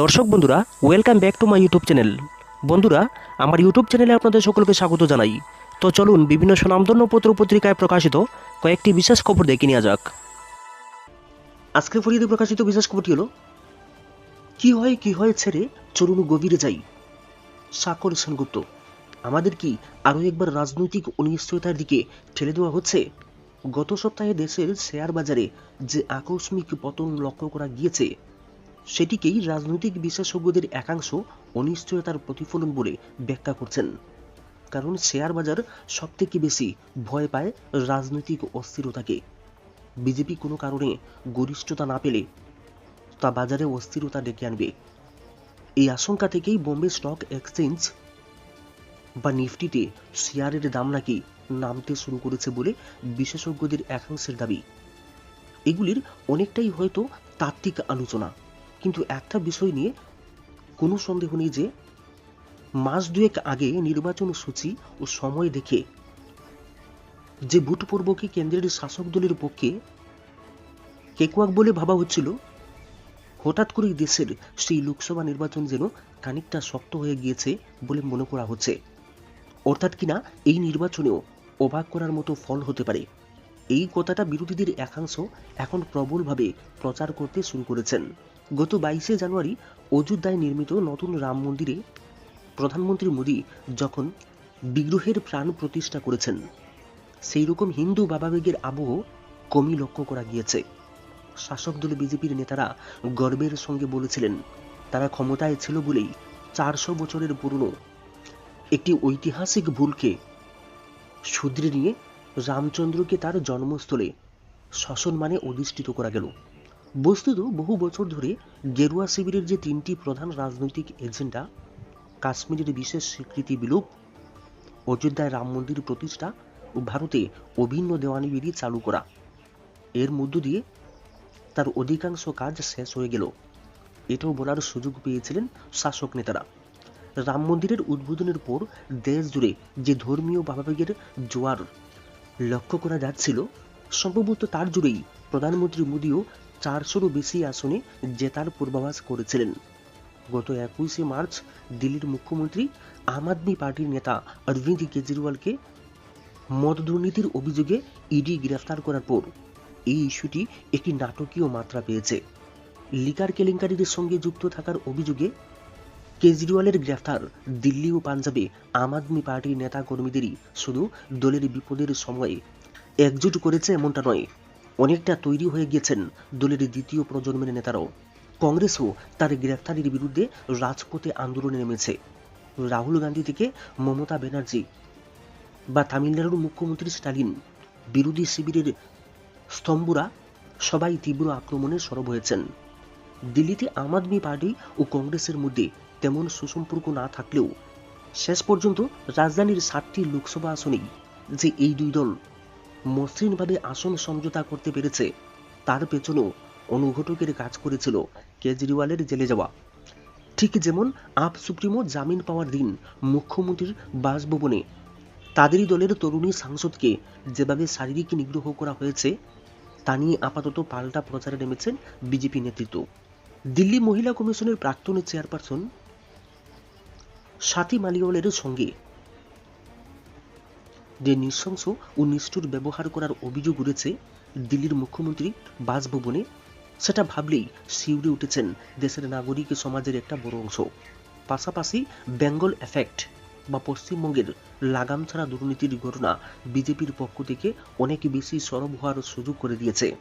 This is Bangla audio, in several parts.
দর্শক বন্ধুরা welcome back to my YouTube channel বন্ধুরা, আমার ইউটিউব চ্যানেলে আপনাদের সকলকে স্বাগত জানাই। তো চলুন বিভিন্ন সুনামধন্য পত্র পত্রিকায় প্রকাশিত কয়েকটি বিশেষ খবর দেখে নেওয়া যাক। আজকের ফরিদে প্রকাশিত বিশেষ খবরটি হলো, কি হয় কি হয় ছেড়ে চলুন গভীরে যাই। সাকর সেনগুপ্ত, আমাদের কি আরও একবার রাজনৈতিক অনিশ্চয়তার দিকে ঠেলে দেওয়া হচ্ছে? গত সপ্তাহে দেশের শেয়ার বাজারে যে আকস্মিক পতন লক্ষ্য করা গিয়েছে সেটিকেই রাজনৈতিক বিশেষজ্ঞদের একাংশ অনিশ্চয়তার প্রতিফলন বলে ব্যাখ্যা করছেন। কারণ শেয়ার বাজার সবথেকে বেশি ভয় পায় রাজনৈতিক অস্থিরতাকে। বিজেপি কোনো কারণে গরিষ্ঠতা না পেলে তা বাজারে অস্থিরতা ডেকে আনবে। এই আশঙ্কা থেকেই বোম্বে স্টক এক্সচেঞ্জ বা নিফটিতে শেয়ারের দাম নাকি নামতে শুরু করেছে বলে বিশেষজ্ঞদের একাংশের দাবি। এগুলির অনেকটাই হয়তো তাত্ত্বিক আলোচনা। কিন্তু একটা বিষয় নিয়ে কোনো সন্দেহ নেই যে মাস দুয়েক আগে নির্বাচন সূচি ও সময় দেখে যে ভোট পর্বকে কেন্দ্রের শাসক দলের পক্ষে কেকুয়াক বলে ভাবা হচ্ছিল, হঠাৎ করেই দেশের সেই লোকসভা নির্বাচন যেন খানিকটা শক্ত হয়ে গিয়েছে বলে মনে করা হচ্ছে। অর্থাৎ কিনা এই নির্বাচনেও অবাক করার মতো ফল হতে পারে। এই কথাটা বিরোধীদের একাংশ এখন প্রবলভাবে প্রচার করতে শুরু করেছেন। গত বাইশে জানুয়ারি অযোধ্যায় নির্মিত নতুন রাম মন্দিরে প্রধানমন্ত্রী মোদী যখন বিগ্রহের প্রাণ প্রতিষ্ঠা করেছেন সেই রকম হিন্দু ভাবাবেগের আবহ কমই লক্ষ্য করা গিয়েছে। শাসক দল বিজেপির নেতারা গর্বের সঙ্গে বলেছিলেন, তারা ক্ষমতায় ছিল বলেই চারশো বছরের পুরনো একটি ঐতিহাসিক ভুলকে শুধরে নিয়ে রামচন্দ্রকে তার জন্মস্থলে শাসন মানে অধিষ্ঠিত করা গেল। বস্তুত বহু বছর ধরে গেরুয়া শিবিরের যে তিনটি প্রধান রাজনৈতিক এজেন্ডা, কাশ্মীরের বিশেষ স্বীকৃতি বিলোপ, অযোধ্যায় রাম মন্দির প্রতিষ্ঠা ও ভারতে অভিন্ন দেওয়ানিবিধি চালু করা, এর মধ্য দিয়ে তার অধিকাংশ কাজ শেষ হয়ে গেল। এটাও বলার সুযোগ পেয়েছিলেন শাসক নেতারা। রাম মন্দিরের উদ্বোধনের পর দেশ জুড়ে যে ধর্মীয় ভাবাবেগের জোয়ার লক্ষ্য করা যাচ্ছিল, সম্ভবত তার জুড়েই প্রধানমন্ত্রী মোদীও চারশোরও বেশি আসনে জেতার পূর্বাভাস করেছিলেন। গত একুশে মার্চ দিল্লির মুখ্যমন্ত্রী আম আদমি পার্টির নেতা অরবিন্দ কেজরিওয়ালকে মদ দুর্নীতির অভিযোগে ইডি গ্রেফতার করার পর এই ইস্যুটি একটি নাটকীয় মাত্রা পেয়েছে। লিকার কেলেঙ্কারির সঙ্গে যুক্ত থাকার অভিযোগে কেজরিওয়ালের গ্রেফতার দিল্লি ও পাঞ্জাবে আম আদমি পার্টির নেতা কর্মীদেরই শুধু দলের বিপদের সময়ে একজোট করেছে এমনটা নয়। অনেকটা তৈরি হয়ে গিয়েছেন দলের দ্বিতীয় প্রজন্মের নেতারাও। কংগ্রেসও তার গ্রেফতারের বিরুদ্ধে রাজপথে আন্দোলনে নেমেছে। রাহুল গান্ধী থেকে মমতা ব্যানার্জি বা তামিলনাড়ুর মুখ্যমন্ত্রী স্টালিন, বিরোধী শিবিরের স্তম্ভরা সবাই তীব্র আক্রমণে সরব হয়েছেন। দিল্লিতে আম আদমি পার্টি ও কংগ্রেসের মধ্যে তেমন সুসম্পর্ক না থাকলেও শেষ পর্যন্ত রাজধানীর ষাটটি লোকসভা আসনেই যে এই দুই দল মসৃণভাবে আসন সমঝোতা করতে পেরেছে। তার পেছনেও অনুঘটকের কাজ করেছিল কেজরিওয়ালের জেলে যাওয়া। ঠিক যেমন আপ সুপ্রিমো জামিন পাওয়ার দিন মুখ্যমন্ত্রীর বাসভবনে। তাদেরই দলের তরুণী সাংসদকে যেভাবে শারীরিক নিগ্রহ করা হয়েছে, তা নিয়ে আপাতত পাল্টা প্রচারে নেমেছেন বিজেপি নেতৃত্ব। দিল্লি মহিলা কমিশনের প্রাক্তন চেয়ারপারসন সাথী মালিওয়ালের সঙ্গে যে নৃশংস ও নিষ্ঠুর ব্যবহার করার অভিযোগ উঠেছে দিল্লির মুখ্যমন্ত্রী বাসভবনে, সেটা ভাবলেই শিউরে উঠেছেন দেশের নাগরিক সমাজের একটা বড় অংশ। পাশাপাশি বেঙ্গল এফেক্ট বা পশ্চিমবঙ্গের লাগাম ছাড়া দুর্নীতির ঘটনা বিজেপির পক্ষ থেকে অনেক বেশি সরব হওয়ার সুযোগ করে দিয়েছে।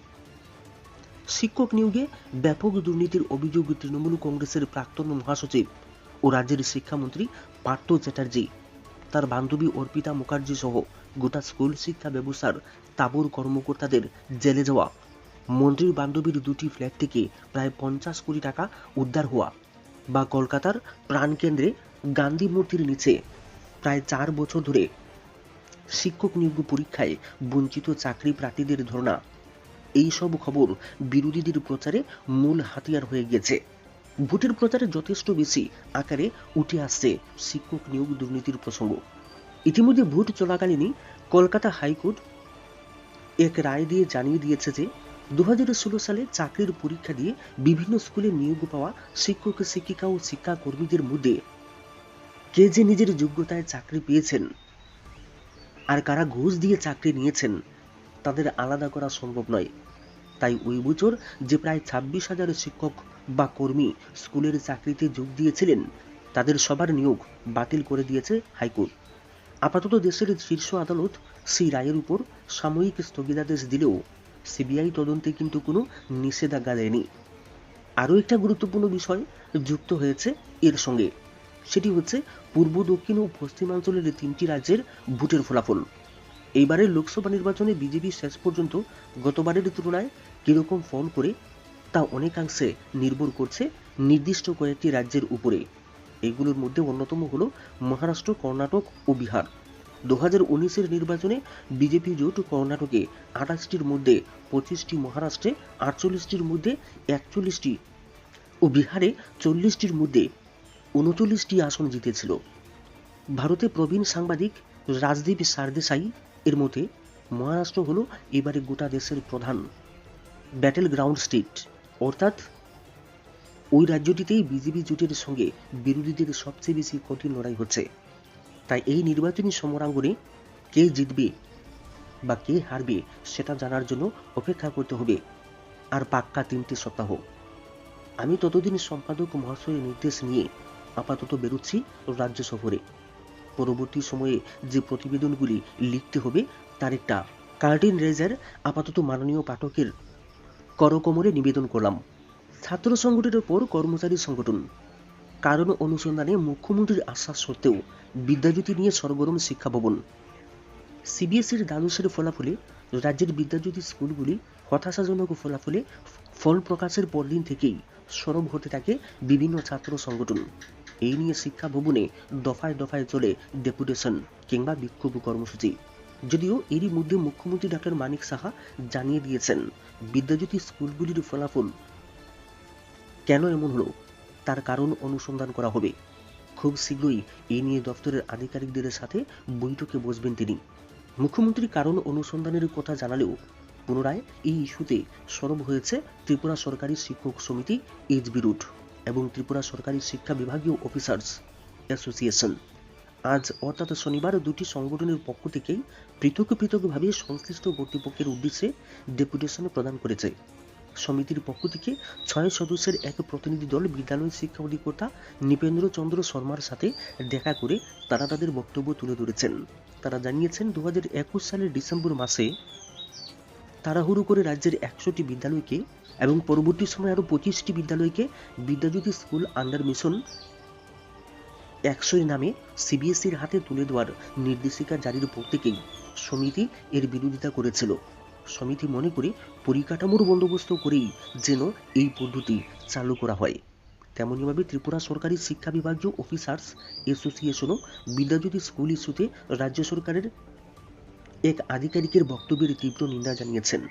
শিক্ষক নিয়োগে ব্যাপক দুর্নীতির অভিযোগ তৃণমূল কংগ্রেসের প্রাক্তন মহাসচিব ও রাজ্যের শিক্ষামন্ত্রী পার্থ চ্যাটার্জি তার বান্ধবী অর্পিতা মুখার্জি সহ গোটা স্কুল শিক্ষা ব্যবস্থার তাবুর কর্মকর্তাদের জেলে যাওয়া। মন্ত্রীর বান্ধবীর দুটি ফ্ল্যাট থেকে প্রায় পঞ্চাশ কোটি টাকা উদ্ধার হওয়া বা কলকাতার প্রাণকেন্দ্রে গান্ধী মূর্তির নিচে। প্রায় চার বছর ধরে শিক্ষক নিয়োগ পরীক্ষায় বঞ্চিত চাকরি প্রার্থীদের ধর্ণা। এইসব খবর বিরোধীদের প্রচারে মূল হাতিয়ার হয়ে গেছে ভোটের প্রচারে যথেষ্ট বেশি আকারে উঠে আসছে শিক্ষক নিয়োগ দুর্নীতির প্রসঙ্গ। ইতিমধ্যে ভোট চলাকালীনই কলকাতা হাইকোর্ট এক রায় দিয়ে জানিয়ে দিয়েছে যে দুহাজার ষোলো সালে চাকরির পরীক্ষা দিয়ে বিভিন্ন স্কুলে নিয়োগ পাওয়া শিক্ষক, শিক্ষিকা ও শিক্ষাকর্মীদের মধ্যে কে যে নিজের যোগ্যতায় চাকরি পেয়েছেন আর কারা ঘুষ দিয়ে চাকরি নিয়েছেন, তাদের আলাদা করা সম্ভব নয়। তাই ওই বছর যে প্রায় ছাব্বিশ হাজার শিক্ষক বা কর্মী স্কুলের চাকরিতে যোগ দিয়েছিলেন, তাদের সবার নিয়োগ বাতিল করে দিয়েছে হাইকোর্ট। আপাতত দেশের শীর্ষ আদালত সেই রায়ের উপর সাময়িক স্থগিতাদেশ দিলেও সিবিআই তদন্তে কিন্তু কোনো নিষেধাজ্ঞা দেয়নি। আরও একটা গুরুত্বপূর্ণ বিষয় যুক্ত হয়েছে এর সঙ্গে, সেটি হচ্ছে পূর্ব, দক্ষিণ ও পশ্চিমাঞ্চলের তিনটি রাজ্যের ভোটের ফলাফল। এইবারের লোকসভা নির্বাচনে বিজেপি শেষ পর্যন্ত গতবারের তুলনায় কীরকম ফল করে তা অনেকাংশে নির্ভর করছে নির্দিষ্ট কয়েকটি রাজ্যের উপরে। এগুলোর মধ্যে অন্যতম হল মহারাষ্ট্র, কর্ণাটক ও বিহার। দু হাজার উনিশের নির্বাচনে বিজেপি জোট কর্ণাটকে আঠাশটির মধ্যে পঁচিশটি, মহারাষ্ট্রে আটচল্লিশটির মধ্যে একচল্লিশটি ও বিহারে চল্লিশটির মধ্যে উনচল্লিশটি আসন জিতেছিল। ভারতে প্রবীণ সাংবাদিক রাজদীপ সারদেশাই এর মতে মহারাষ্ট্র হল এবারে গোটা দেশের প্রধান। ব্যাটেল গ্রাউন্ড স্টেট অর্থাৎ ওই রাজ্যটিতেই বিজেপি জোটের সঙ্গে বিরোধীদের সবচেয়ে বেশি কঠিন লড়াই হচ্ছে। তাই এই নির্বাচনী সমরাঙ্গনে কে জিতবে বা কে হারবে সেটা জানার জন্য অপেক্ষা করতে হবে। আর পাক্কা তিনটি সপ্তাহ। আমি ততদিন সম্পাদক মহাশয়ের নির্দেশ নিয়ে আপাতত বেরোচ্ছি রাজ্য সফরে। পরবর্তী সময়ে যে প্রতিবেদনগুলি লিখতে হবে, তার একটা কার্টিন রেজার আপাতত মাননীয় পাঠকের করকমরে নিবেদন করলাম। ছাত্র সংগঠনের পর কর্মচারী সংগঠন। কারণ অনুসন্ধানে মুখ্যমন্ত্রীর আশ্বাস সত্ত্বেও বিদ্যাজ্যোতি নিয়ে সরগরম শিক্ষা ভবন। সিবিএসইর দ্বাদশের ফলাফলে রাজ্যের বিদ্যাজ্যোতি স্কুলগুলি হতাশাজনক ফলাফলে ফল প্রকাশের পরদিন থেকেই সরব হতে থাকে বিভিন্ন ছাত্র সংগঠন। এই নিয়ে শিক্ষা ভবনে দফায় দফায় চলে ডেপুটেশন কিংবা বিক্ষোভ কর্মসূচি। যদিও এরই মধ্যে মুখ্যমন্ত্রী ডক্টর মানিক সাহা জানিয়ে দিয়েছেন, বিদ্যাজ্যোতি স্কুলগুলির ফলাফল কেন এমন হলো, তার কারণ অনুসন্ধান করা হবে। খুব শীঘ্রই এই নিয়ে দপ্তরের আধিকারিকদের সাথে বৈঠকে বসবেন তিনি। মুখ্যমন্ত্রী কারণ অনুসন্ধানের কথা জানালেও পুনরায় এই ইস্যুতে সরব হয়েছে ত্রিপুরা সরকারি শিক্ষক সমিতি, এইচবি রুট, এবং ত্রিপুরা সরকারি শিক্ষা বিভাগীয় অফিসার্স অ্যাসোসিয়েশন। আজ অর্থাৎ শনিবার দুটি সংগঠনের পক্ষ থেকেই পৃথক পৃথকভাবে সংশ্লিষ্ট কর্তৃপক্ষের উদ্দেশ্যে ডেপুটেশন প্রদান করেছে। সমিতির পক্ষ থেকে ছয় সদস্যের এক প্রতিনিধি দল বিদ্যালয় শিক্ষা অধিকর্তা নৃপেন্দ্র চন্দ্র শর্মার সাথে দেখা করে তারা তাদের বক্তব্য তুলে ধরেছেন। তারা জানিয়েছেন দু একুশ সালের ডিসেম্বর মাসে তাড়াহুড়ো করে রাজ্যের একশোটি বিদ্যালয়কে এবং পরবর্তী সময়ে আরও পঁচিশটি বিদ্যালয়কে বিদ্যাজ্যোতি স্কুল আন্ডার মিশন একশোর নামে সিবিএসইর হাতে তুলে দেওয়ার নির্দেশিকা জারির পর থেকেই সমিতি এর বিরোধিতা করেছিল। সমিতি মনে করে পরিকাঠামোর বন্দোবস্ত করেই যেন এই পদ্ধতি চালু করা হয়। তেমনইভাবে ত্রিপুরা সরকারি শিক্ষা বিভাগীয় অফিসার্স অ্যাসোসিয়েশনও বিদ্যাজ্যোতি স্কুল ইস্যুতে রাজ্য সরকারের এক আধিকারিকের বক্তব্যের তীব্র নিন্দা জানিয়েছেন।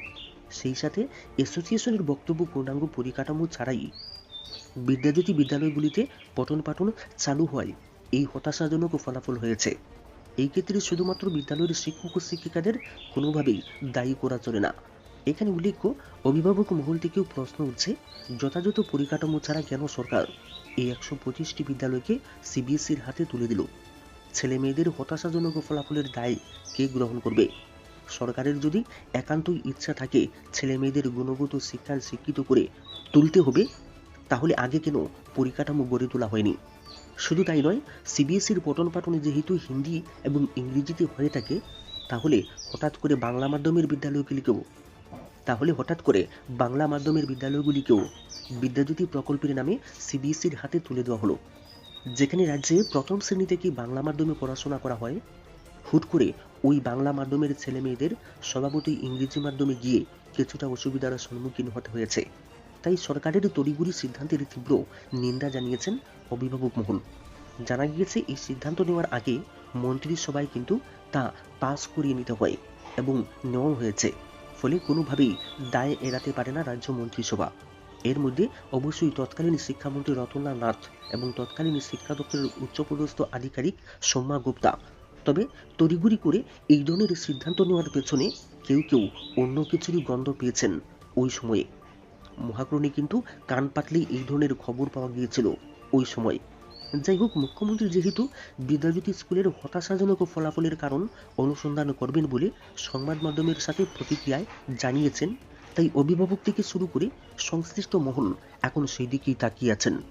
সেই সাথে অ্যাসোসিয়েশনের বক্তব্য, পূর্ণাঙ্গ পরিকাঠামো ছাড়াই বিদ্যাজ্যোতি বিদ্যালয়গুলিতে পঠন পাঠন চালু হয় এই হতাশাজনক ফলাফল হয়েছে। এই ক্ষেত্রে শুধুমাত্র বিদ্যালয়ের শিক্ষক ও শিক্ষিকাদের কোনোভাবেই দায়ী করা চলে না। এখানে উল্লেখ্য, অভিভাবক মহল থেকেও প্রশ্ন উঠছে, যথাযথ পরিকাঠামো ছাড়া কেন সরকার এই একশো পঁচিশটি বিদ্যালয়কে সিবিএসসির হাতে তুলে দিল? ছেলে মেয়েদের হতাশাজনক ফলাফলের দায় কে গ্রহণ করবে? সরকারের যদি একান্তই ইচ্ছা থাকে ছেলে মেয়েদের গুণগত শিক্ষায় শিক্ষিত করে তুলতে হবে তাহলে আগে কেন পরিকাঠামো গড়ে তোলা হয়নি? শুধু তাই নয়, সিবিএসইর পঠন পাঠনে যেহেতু হিন্দি এবং ইংরেজিতে হয়ে থাকে, তাহলে হঠাৎ করে বাংলা মাধ্যমের বিদ্যালয়গুলিকেও তাহলে হঠাৎ করে বাংলা মাধ্যমের বিদ্যালয়গুলিকেও বিদ্যাজ্যোতি প্রকল্পের নামে সিবিএসইর হাতে তুলে দেওয়া হলো। যেখানে রাজ্যে প্রথম শ্রেণি থেকে বাংলা মাধ্যমে পড়াশোনা করা হয়। হুট করে ওই বাংলা মাধ্যমের ছেলে মেয়েদের স্বভাবতই ইংরেজি মাধ্যমে গিয়ে কিছুটা অসুবিধার সম্মুখীন হতে হয়েছে। তাই সরকারের তড়িগুড়ি সিদ্ধান্তের তীব্র নিন্দা জানিয়েছেন অভিভাবক মহল। জানা গিয়েছে, এই সিদ্ধান্ত নেওয়ার আগে মন্ত্রিসভায় কিন্তু তা পাস করিয়ে নিতে হয় এবং নেওয়া হয়েছে। ফলে কোনোভাবেই দায় এড়াতে পারে না রাজ্য মন্ত্রিসভা। এর মধ্যে অবশ্যই তৎকালীন শিক্ষামন্ত্রী রতনলাল নাথ এবং তৎকালীন শিক্ষা দপ্তরের উচ্চপদস্থ আধিকারিক সৌম্যা গুপ্তা। তবে তড়িগুড়ি করে এই ধরনের সিদ্ধান্ত নেওয়ার পেছনে কেউ কেউ অন্য কিছুরই গন্ধ পেয়েছেন ওই সময়ে। মহাক্রণে কিন্তু কান পাতলেই এই ধরনের খবর পাওয়া গিয়েছিল ওই সময়। যাই হোক, মুখ্যমন্ত্রী যেহেতু বিদ্যাজ্যোতি স্কুলের হতাশাজনক ফলাফলের কারণ অনুসন্ধান করবেন বলে সংবাদ মাধ্যমের সাথে প্রতিক্রিয়ায় জানিয়েছেন, তাই অভিভাবক থেকে শুরু করে সংশ্লিষ্ট মহল এখন সেই দিকেই তাকিয়ে আছেন।